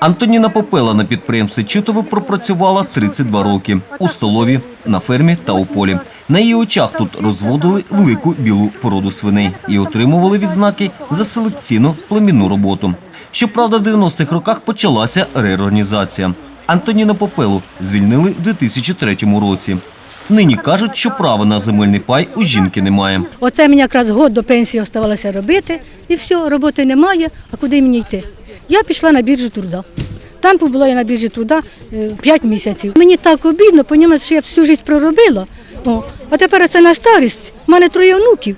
Антоніна Попела на підприємстві Чутове пропрацювала 32 роки у столові, на фермі та у полі. На її очах тут розводили велику білу породу свиней і отримували відзнаки за селекційну племінну роботу. Щоправда, в 90-х роках почалася реорганізація. Антоніна Попелу звільнили в 2003 році. Нині кажуть, що права на земельний пай у жінки немає. Оце мені якраз год до пенсії оставалося робити, і все, роботи немає, а куди мені йти? Я пішла на біржу труда. Там побула я на біржі труда 5 місяців. Мені так обідно, понімаєте, що я всю життя проробила. О, а тепер це на старість. У мене троє онуків.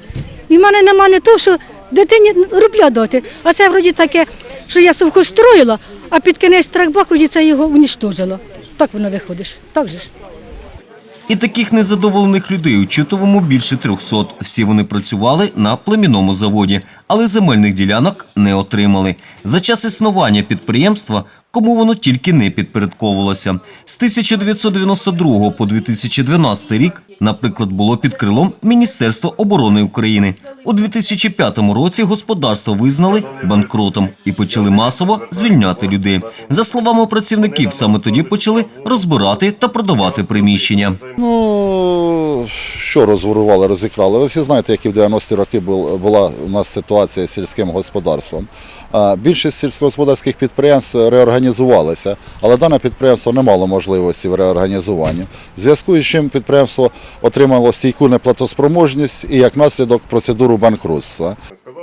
І в мене нема не то, що дитині рубля дати. А це вроді таке, що я совхостроїла, а під кінець страхбак вроді це його уніштожило. Так воно виходиш. Так же ж. І таких незадоволених людей у Чутовому більше 300. Всі вони працювали на племінному заводі, але земельних ділянок не отримали. За час існування підприємства кому воно тільки не підпорядковувалося. З 1992 по 2012 рік, наприклад, було під крилом Міністерства оборони України. У 2005 році господарство визнали банкротом і почали масово звільняти людей. За словами працівників, саме тоді почали розбирати та продавати приміщення. Ну, що розворували, розікрали? Ви всі знаєте, які в 90-ті роки бул- була у нас ситуація з сільським господарством. Більшість сільськогосподарських підприємств реорганізувалися, але дане підприємство не мало можливості в реорганізуванні. В зв'язку з чим підприємство отримало стійку неплатоспроможність і як наслідок процедуру банкрутства.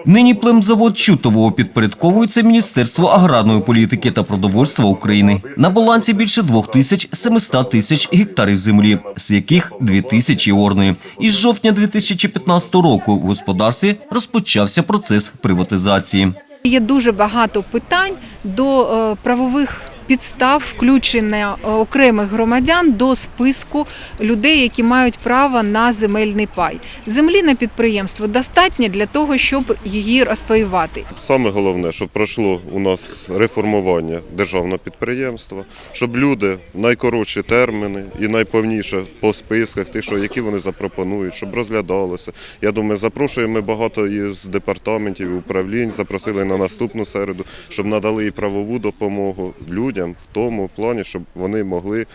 Нині племзавод Чутового підпорядковується Міністерство аграрної політики та продовольства України. На балансі більше 2700 тисяч гектарів землі, з яких 2000 орної. Із жовтня 2015 року в господарстві розпочався процес приватизації. Є дуже багато питань до е, правових підстав включення е, окремих громадян до списку людей, які мають право на земельний пай. Землі на підприємство достатньо для того, щоб її розпаювати. Саме головне, щоб пройшло у нас реформування державного підприємства, щоб люди найкоротші терміни і найповніше по списках, ті, що які вони запропонують, щоб розглядалося. Я думаю, запрошуємо багато із департаментів управлінь, запросили на наступну середу, щоб надали і правову допомогу людям в тому плані, щоб вони могли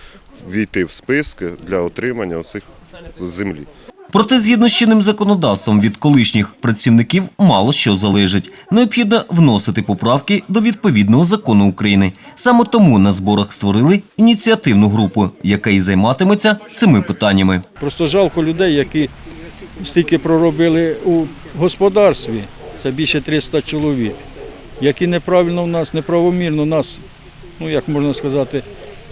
війти в списки для отримання цих землі. Проте, згідно з чинним законодавством від колишніх працівників мало що залежить. Необхідно вносити поправки до відповідного закону України. Саме тому на зборах створили ініціативну групу, яка і займатиметься цими питаннями. Просто жалко людей, які стільки проробили у господарстві, це більше 300 чоловік, які неправильно в нас, неправомірно нас, ну як можна сказати,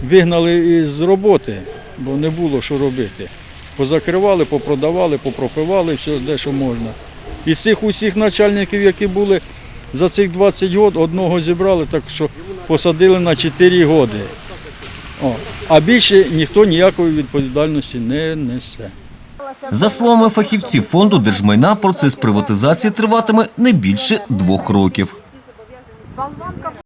вигнали із роботи, бо не було що робити. Позакривали, попродавали, попропивали, все, де що можна. Із цих усіх начальників, які були за цих 20 років, одного зібрали, так що посадили на 4 роки. А більше ніхто ніякої відповідальності не несе. За словами фахівців фонду держмайна, процес приватизації триватиме не більше двох років.